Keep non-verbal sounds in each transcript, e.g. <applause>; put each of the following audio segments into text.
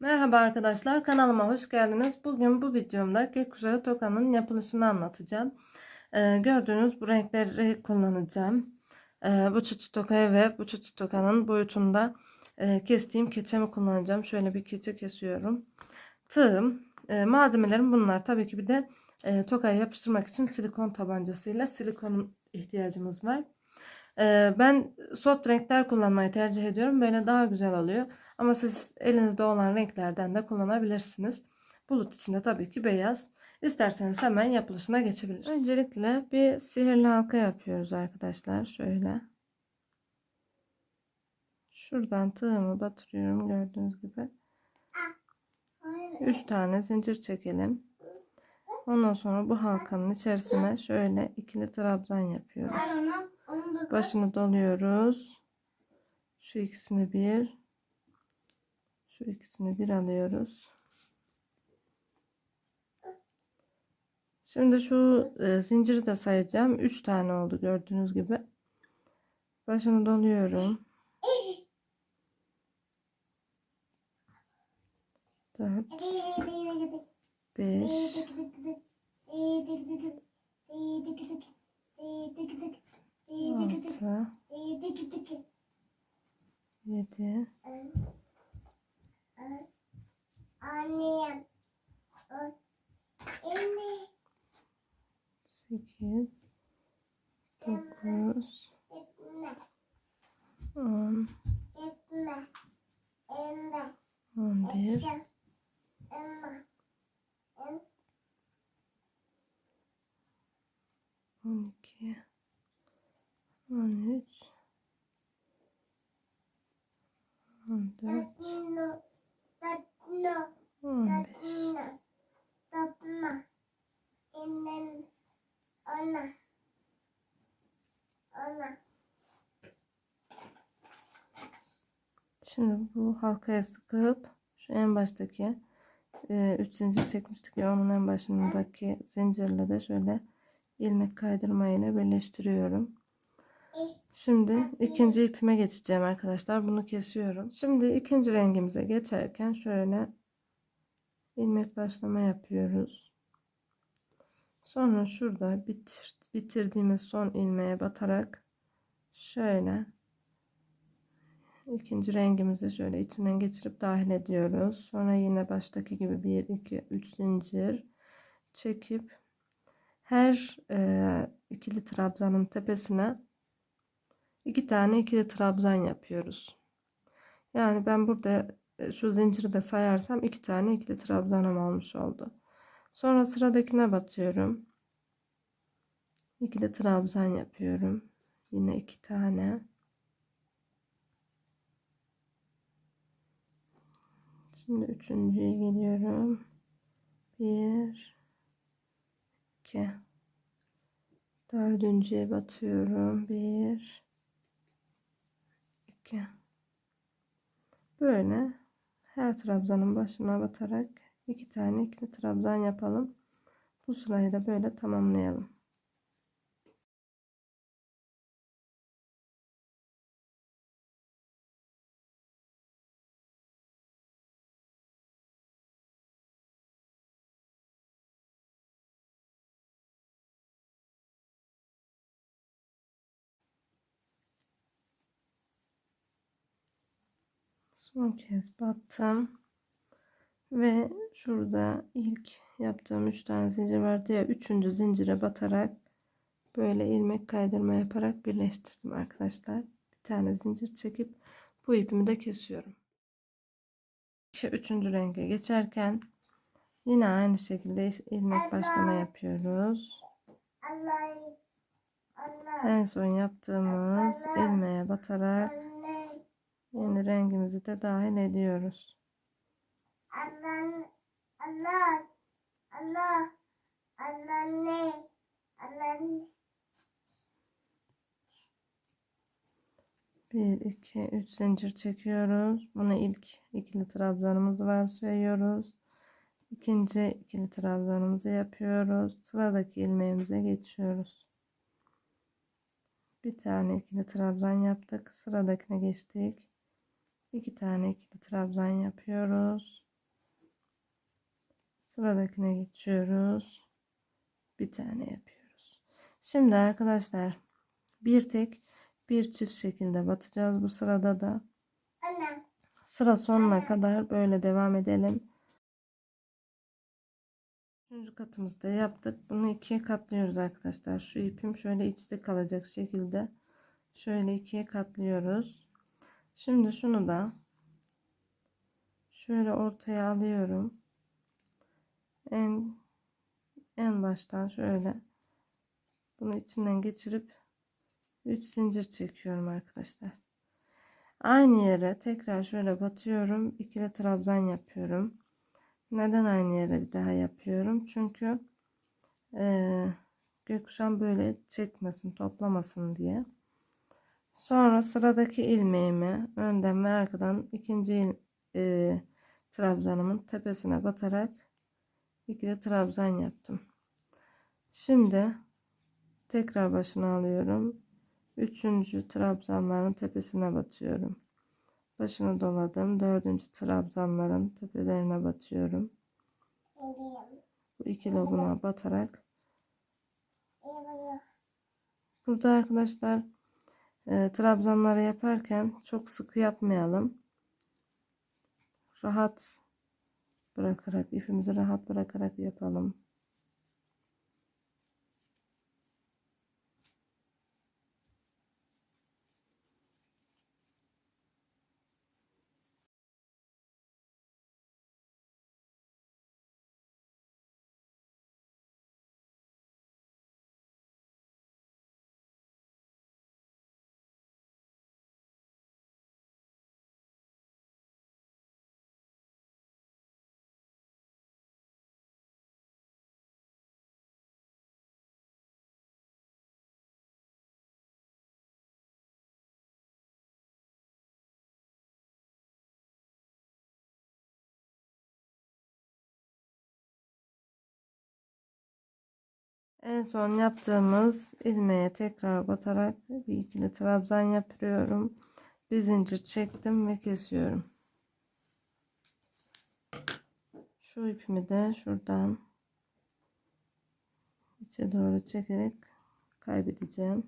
Merhaba arkadaşlar kanalıma hoş geldiniz. Bugün bu videomda gökkuşağı tokanın yapılışını anlatacağım. Ee, gördüğünüz bu renkleri kullanacağım. Ee, bu çıçı tokayı ve bu çıçı tokanın boyutunda e, kestiğim keçemi kullanacağım. Şöyle bir keçe kesiyorum. Tığım, e, malzemelerim bunlar. Tabii ki bir de e, tokayı yapıştırmak için silikon tabancasıyla silikon ihtiyacımız var. Ee, ben soft renkler kullanmayı tercih ediyorum. Böyle daha güzel oluyor. Ama siz elinizde olan renklerden de kullanabilirsiniz. Bulut içinde tabii ki beyaz. İsterseniz hemen yapılışına geçebiliriz. Öncelikle bir sihirli halka yapıyoruz arkadaşlar. Şöyle. Şuradan tığımı batırıyorum gördüğünüz gibi. 3 tane zincir çekelim. Ondan sonra bu halkanın içerisine şöyle ikili trabzan yapıyoruz. Başını doluyoruz. Şu ikisini bir. Şu ikisini bir alıyoruz. Şimdi şu e, zinciri de sayacağım. 3 tane oldu gördüğünüz gibi. Başını doluyorum. 4 5 6 7 Annem. Anne. 8 9 Etme. 10 Etme. Emre. 11 Emma. 12 13 14 Tatlı. Tatlı. 15 Tatlı. Tatlı. Annem. Ana. Ana. Şimdi bu halkaya sıkıp şu en baştaki 3 zincir çekmiştik ya onun en başındaki zincirle de şöyle ilmek kaydırma ile birleştiriyorum. Şimdi ikinci ipime geçeceğim arkadaşlar. Bunu kesiyorum. Şimdi ikinci rengimize geçerken şöyle ilmek başlama yapıyoruz. Sonra şurada bitir, bitirdiğimiz son ilmeğe batarak şöyle ikinci rengimizi şöyle içinden geçirip dahil ediyoruz. Sonra yine baştaki gibi 1 2 3 zincir çekip her e, ikili trabzanın tepesine iki tane ikili trabzan yapıyoruz. Yani ben burada şu zinciri de sayarsam iki tane ikili trabzanım olmuş oldu. Sonra sıradakine batıyorum. İkili trabzan yapıyorum. Yine iki tane. Şimdi üçüncüye geliyorum. Bir, iki. Dördüncüye batıyorum. Bir, iki. Böyle her trabzanın başına batarak iki tane ikili trabzan yapalım. Bu sırayı da böyle tamamlayalım. Son kez battım. Ve şurada ilk yaptığım 3 tane zincir vardı ya 3. zincire batarak böyle ilmek kaydırma yaparak birleştirdim arkadaşlar. Bir tane zincir çekip bu ipimi de kesiyorum. İşte 3. renge geçerken yine aynı şekilde ilmek başlama yapıyoruz. En son yaptığımız ilmeğe batarak. Yeni rengimizi de dahil ediyoruz. Allah. Allah. Allah. Allah ne? Allah ne? 1 2 3 zincir çekiyoruz. Bunu ilk ikili trabzanımızı varsayıyoruz. İkinci ikili trabzanımızı yapıyoruz. Sıradaki ilmeğimize geçiyoruz. Bir tane ikili trabzan yaptık. Sıradakine geçtik. İki tane ikili trabzan yapıyoruz. Sıradakine geçiyoruz. Bir tane yapıyoruz. Şimdi arkadaşlar bir tek bir çift şekilde batacağız bu sırada da. Anne. Sıra sonuna kadar böyle devam edelim. Üçüncü katımızda yaptık. Bunu ikiye katlıyoruz arkadaşlar. Şu ipim şöyle içte kalacak şekilde. Şöyle ikiye katlıyoruz. Şimdi şunu da şöyle ortaya alıyorum. En en baştan şöyle bunu içinden geçirip 3 zincir çekiyorum arkadaşlar. Aynı yere tekrar şöyle batıyorum. ikili trabzan yapıyorum. Neden aynı yere bir daha yapıyorum? Çünkü eee gökkuşağım böyle çekmesin, toplamasın diye. Sonra sıradaki ilmeğimi önden ve arkadan ikinci eee, trabzanımın tepesine batarak ikili trabzan yaptım. Şimdi tekrar başına alıyorum. Üçüncü trabzanların tepesine batıyorum. Başını doladım. Dördüncü trabzanların tepelerine batıyorum. Bu iki lobuna batarak. Burada arkadaşlar e, trabzanları yaparken çok sıkı yapmayalım. Rahat bırakarak ipimizi rahat bırakarak yapalım. En son yaptığımız ilmeğe tekrar batarak bir ikili trabzan yapıyorum. Bir zincir çektim ve kesiyorum. Şu ipimi de şuradan içe doğru çekerek kaybedeceğim.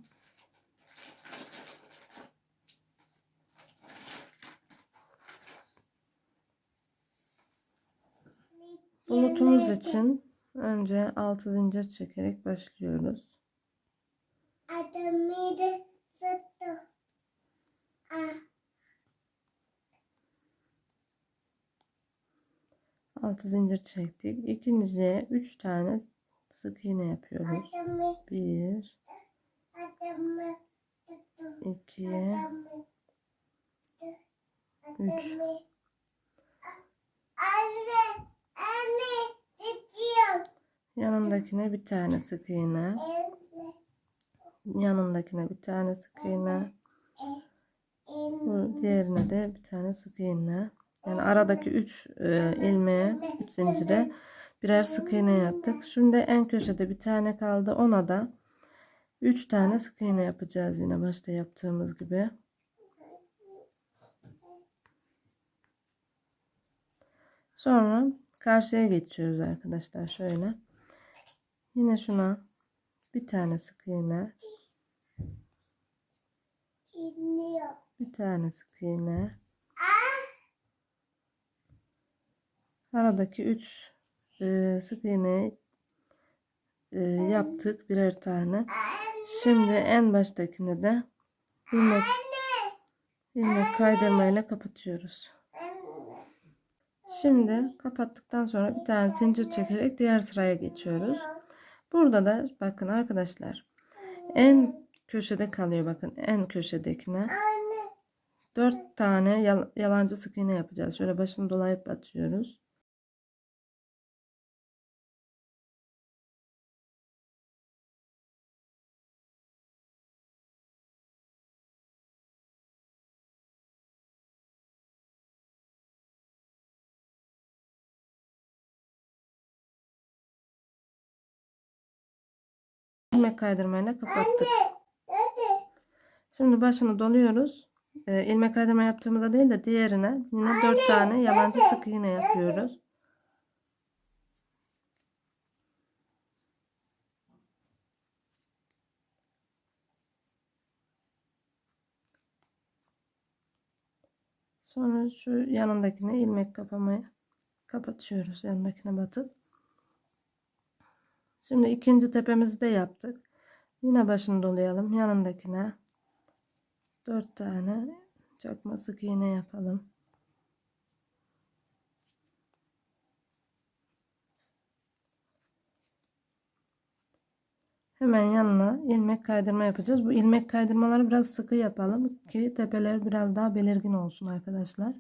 Bulutumuz için önce 6 zincir çekerek başlıyoruz. 6 zincir çektik. İkinciye 3 tane sık iğne yapıyoruz. Adamı, 1 adamı tuttu. 2 Adamı, Üç. Anne, anne. Yanındakine bir tane sık iğne. Yanındakine bir tane sık iğne. Bu diğerine de bir tane sık iğne. Yani aradaki 3 ilmeğe 3 zincire birer sık iğne yaptık. Şimdi en köşede bir tane kaldı. Ona da 3 tane sık iğne yapacağız yine başta yaptığımız gibi. Sonra karşıya geçiyoruz arkadaşlar şöyle. Yine şuna bir tane sık iğne, bir tane sık iğne. Aradaki 3 sık iğne e, yaptık birer tane. Şimdi en baştakini de ilmek ilmek kaydırmayla kapatıyoruz. Şimdi kapattıktan sonra bir tane zincir çekerek diğer sıraya geçiyoruz. Burada da bakın arkadaşlar en köşede kalıyor bakın en köşedekine Anne, 4 tane yal- yalancı sık iğne yapacağız. Şöyle başını dolayıp batıyoruz. ilmek kaydırmayla kapattık. Şimdi başını doluyoruz. Ee, ilmek kaydırma yaptığımızda değil de diğerine yine 4 tane yalancı sık iğne yapıyoruz. Sonra şu yanındakine ilmek kapamayı kapatıyoruz. Yanındakine batıp. Şimdi ikinci tepemizi de yaptık. Yine başını dolayalım. Yanındakine 4 tane çakma sık iğne yapalım. Hemen yanına ilmek kaydırma yapacağız. Bu ilmek kaydırmaları biraz sıkı yapalım ki tepeler biraz daha belirgin olsun arkadaşlar.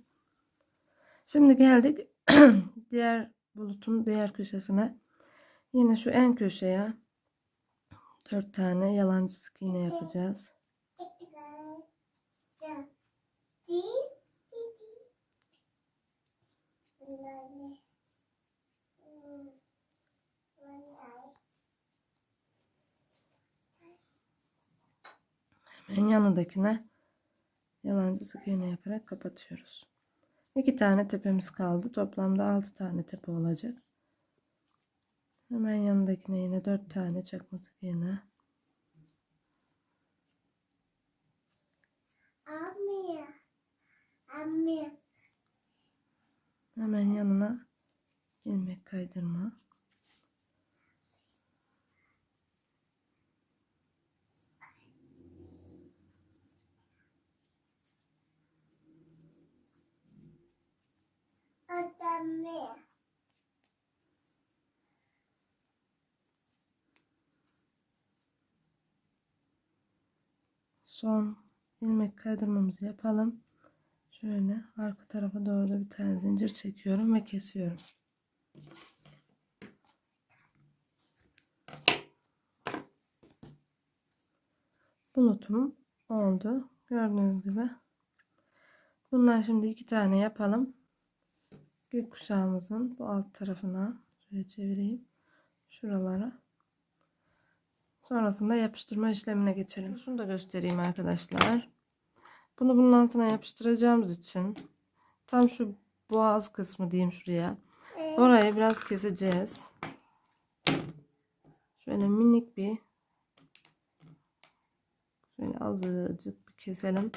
Şimdi geldik <clears throat> diğer bulutun diğer köşesine. Yine şu en köşeye 4 tane yalancı sık iğne yapacağız. Hemen yanındakine yalancı sık iğne yaparak kapatıyoruz. İki tane tepemiz kaldı. Toplamda 6 tane tepe olacak. Hemen yanındakine yine 4 tane çakma sık iğne. Anne. Anne. Hemen yanına ilmek kaydırma. Anne. Son ilmek kaydırmamızı yapalım. Şöyle arka tarafa doğru da bir tane zincir çekiyorum ve kesiyorum. Bulutum oldu. Gördüğünüz gibi. Bundan şimdi iki tane yapalım. Gökkuşağımızın bu alt tarafına şöyle çevireyim. Şuralara. Sonrasında yapıştırma işlemine geçelim. Şunu da göstereyim arkadaşlar. Bunu bunun altına yapıştıracağımız için tam şu boğaz kısmı diyeyim şuraya. Orayı biraz keseceğiz. Şöyle minik bir şöyle azıcık bir keselim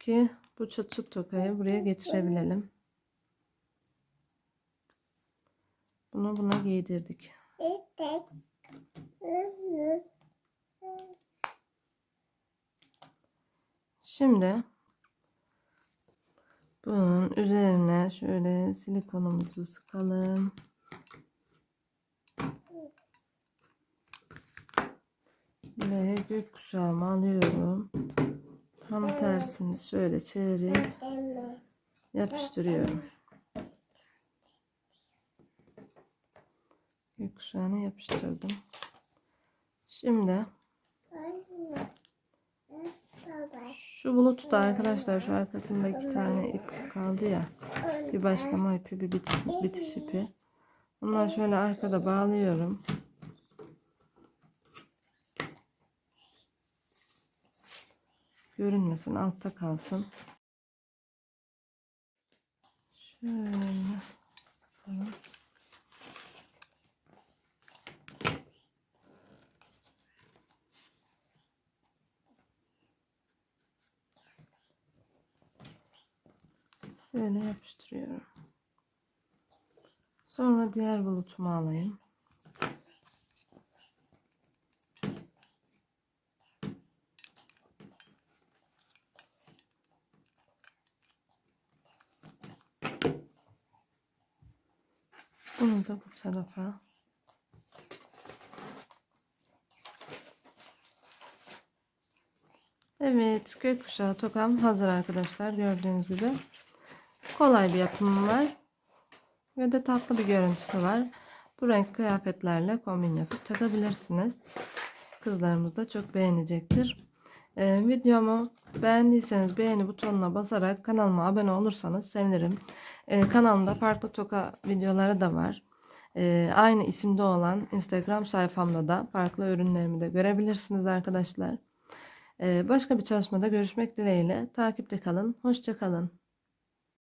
ki bu çıt tokayı buraya geçirebilelim. Bunu buna giydirdik. Şimdi bunun üzerine şöyle silikonumuzu sıkalım. Ve gökkuşağımı alıyorum. Tam tersini şöyle çevirip yapıştırıyorum. Gökkuşağını yapıştırdım. Şimdi şu bulutu da arkadaşlar şu arkasında iki tane ip kaldı ya. Bir başlama ipi bir bitiş, bitiş ipi. Onları şöyle arkada bağlıyorum. Görünmesin altta kalsın. Şöyle sıkalım. Böyle yapıştırıyorum. Sonra diğer bulutumu alayım. Bunu da bu tarafa. Evet, gökkuşağı tokam hazır arkadaşlar. Gördüğünüz gibi. Kolay bir yapımı var. Ve de tatlı bir görüntüsü var. Bu renk kıyafetlerle kombin yapıp takabilirsiniz. Kızlarımız da çok beğenecektir. Ee, videomu beğendiyseniz beğeni butonuna basarak kanalıma abone olursanız sevinirim. Ee, kanalımda farklı toka videoları da var. Ee, aynı isimde olan Instagram sayfamda da farklı ürünlerimi de görebilirsiniz arkadaşlar. Ee, başka bir çalışmada görüşmek dileğiyle. Takipte kalın. Hoşça kalın.